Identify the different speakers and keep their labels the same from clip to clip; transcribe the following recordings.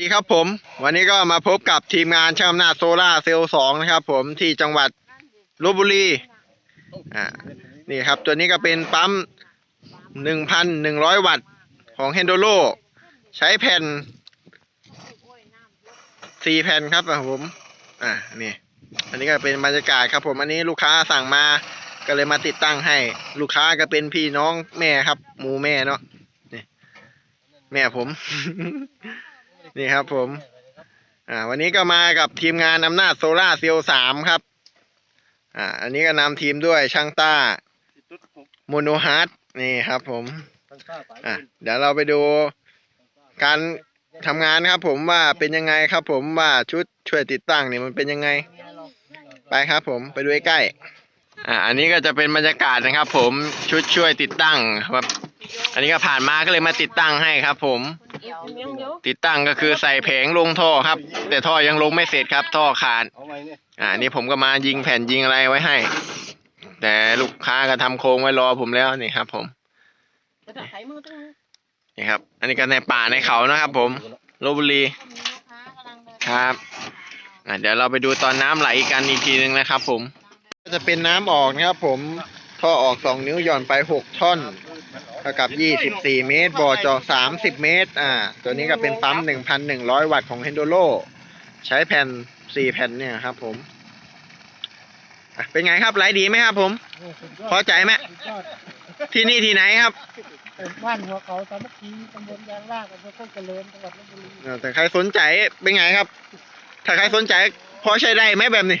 Speaker 1: ดีครับผม วันนี้ก็มาพบกับทีมงานช่างอำนาจโซล่าเซลล์สองนะครับผมที่จังหวัดลบบุรีอ่านี่ครับ ตัวนี้ก็เป็นปั๊มหนึ่งพันหนึ่งร้อยวัตต์ของเฮนโดโลใช้แผ่นสี่แผ่นครับผม อ่านี่อันนี้ก็เป็นบรรยากาศครับผม อันนี้ลูกค้าสั่งมาก็เลยมาติดตั้งให้ ลูกค้าก็เป็นพี่น้องแม่ครับหมูแม่เนาะนี่แม่ผม นี่ครับผม อ่า วันนี้ก็มากับทีมงานอำนาจโซล่าเซลล์สามครับ อ่า อันนี้ก็นำทีมด้วยช่างต้าโมโนฮาร์ดนี่ครับผม อะ เดี๋ยวเราไปดูการทำงานครับผมว่าเป็นยังไงครับผมว่าชุดช่วยติดตั้งเนี่ยมันเป็นยังไง ไปครับผมไปดูใกล้ๆอ่าอันนี้ก็จะเป็นบรรยากาศนะครับ ผมชุดช่วยติดตั้งครับ อันนี้ก็ผ่านมาก็เลยมาติดตั้งให้ครับ ผม ติดตั้งก็คือใส่แผงลงท่อครับ แต่ท่อยังลงไม่เสร็จครับ ท่อขาด
Speaker 2: เอาไว้เนี่ย
Speaker 1: อ่านี่ผมก็มายิงแผ่นยิงอะไรไว้ให้ แต่ลูกค้าก็ทำโครงไว้รอผมแล้วนี่ครับ ผมนี่ครับ อันนี้ก็ในป่าในเขานะครับผมลบบุรีครับอะเดี๋ยวเราไปดูตอนน้ำไหลกันอีกทีนึงนะครับ ผมก็จะเป็นน้ำออกนะครับ ผมท่อออกสองนิ้วหย่อนไปหกท่อน เท่ากับยี่สิบสี่เมตร บ่อเจาะสามสิบเมตร อ่า ตัวนี้ก็เป็นปั๊มหนึ่งพันหนึ่งร้อยวัตต์ของเฮนโดโลใช้แผ่นสี่แผ่นเนี่ยครับผมอะเป็นไงครับไหลดีไหมครับผม พอใจไหม ที่นี่ที่ไหนครับ
Speaker 3: บ้านหัวเขาสามัคคีตำบลยางลาดอำเภอโคกเจริญจังหวัดลบบุรี
Speaker 1: เออแต่ใครสนใจเป็นไงครับ ถ้าใครสนใจพอใช้ได้ไหมแบบนี้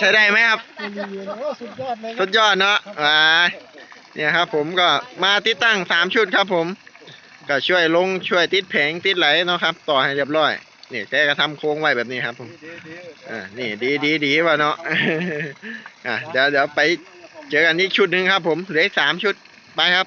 Speaker 1: ใช้ได้ไหมครับ
Speaker 3: บุรีโอ้สุดยอดเลยค
Speaker 1: สุ
Speaker 3: รับ
Speaker 1: ดยอดเนาะอ่าเนี่ยครับ ผมก็มาติดตั้งสามชุดครับ ผม ก็ช่วยลงช่วยติดแผงติดไหลเนาะครับ ต่อให้เรียบร้อยนี่แกก็ทำโค้งไว้แบบนี้ครับ ผมอ่านี่ดีดีดีว่ะเนาะอะเดี๋ยวเดี๋ยวไปเจอกันอีกชุดหนึ่งครับ ผมเหลืออีกสามชุดไปครับ